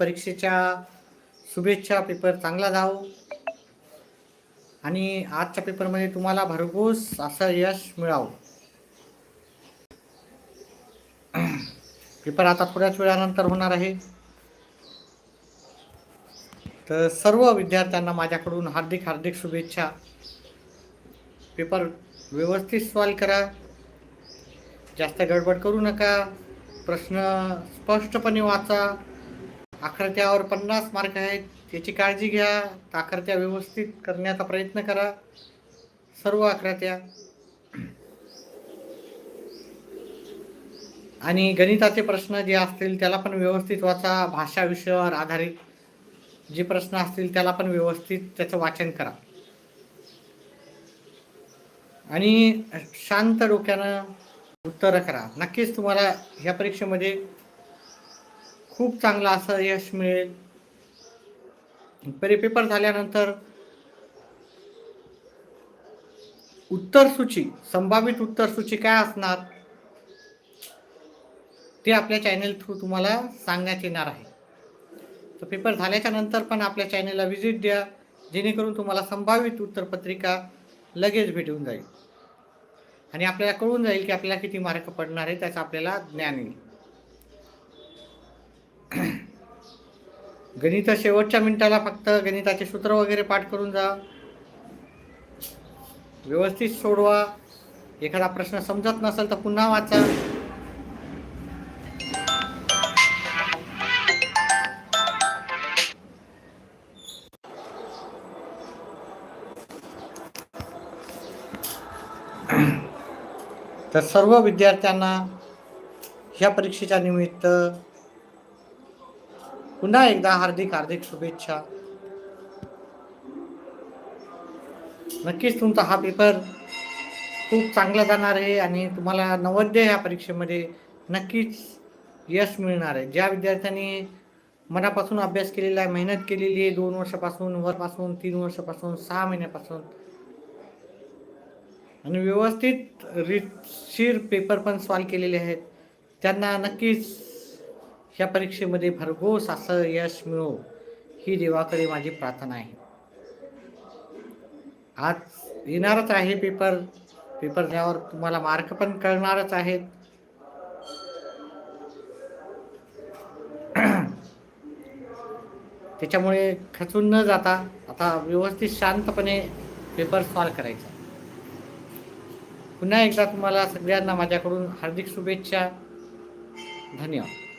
परीक्षेच्या शुभेच्छा पेपर चांगला जावो. आणि आजच्या पेपरमध्ये तुम्हाला भरघोस असं यश मिळावं. पेपर आता थोड्याच वेळानंतर होणार आहे. तर सर्व विद्यार्थ्यांना माझ्याकडून हार्दिक हार्दिक शुभेच्छा. पेपर व्यवस्थित सॉल्व करा. जास्त गडबड करू नका. प्रश्न स्पष्टपणे वाचा. आकृत्यावर पन्नास मार्क आहेत. याची काळजी घ्या. आकृत्या व्यवस्थित करण्याचा प्रयत्न करा. सर्व आकृत्या आणि गणिताचे प्रश्न जे असतील त्याला पण व्यवस्थित वाचा. भाषा विषयावर आधारित जे प्रश्न असतील त्याला पण व्यवस्थित त्याचं वाचन करा. आणि शांत डोक्यानं उत्तरं करा. नक्कीच तुम्हाला ह्या परीक्षेमध्ये खूप चांगलं असं यश मिळेल. पेपर झाल्यानंतर उत्तर सूची संभावित उत्तर सूची काय असणार? ते आपल्या चॅनेल थ्रू तुम्हाला सांगण्यात येणार आहे. तर पेपर झाल्याच्यानंतर पण आपल्या चॅनेलला व्हिजिट द्या. जेणेकरून तुम्हाला संभावित उत्तरपत्रिका लगेच भेटून जाईल. आणि आपल्याला कळून जाईल की आपल्याला किती मार्क पडणार आहे त्याचं आपल्याला ज्ञान येईल. गणित शेवटच्या मिनिटाला फक्त गणिताचे सूत्र वगैरे पाठ करून जा. व्यवस्थित सोडवा. एखादा प्रश्न समजत नसेल तर पुन्हा वाचा. तर सर्व विद्यार्थ्यांना ह्या परीक्षेच्या निमित्त पुन्हा एकदा हार्दिक हार्दिक शुभेच्छा. नक्कीच तुमचा हा पेपर खूप चांगला जाणार आहे आणि तुम्हाला नवोदय ह्या परीक्षेमध्ये नक्कीच यश मिळणार आहे. ज्या विद्यार्थ्यांनी मनापासून अभ्यास केलेला आहे मेहनत केलेली आहे दोन वर्षापासून वरपासून तीन वर्षापासून सहा महिन्यापासून आणि व्यवस्थित रितशीर पेपर पण सॉल्व केलेले आहेत त्यांना नक्कीच ह्या परीक्षेमध्ये भरघोस असं यश मिळो ही देवाकडे माझी प्रार्थना आहे. आज येणारच आहे पेपर पेपर द्यावर तुम्हाला मार्क पण कळणारच आहेत. त्याच्यामुळे खचून न जाता आता व्यवस्थित शांतपणे पेपर सॉल्व करायचा. पुन्हा एकदा तुम्हाला सगळ्यांना माझ्याकडून हार्दिक शुभेच्छा. धन्यवाद.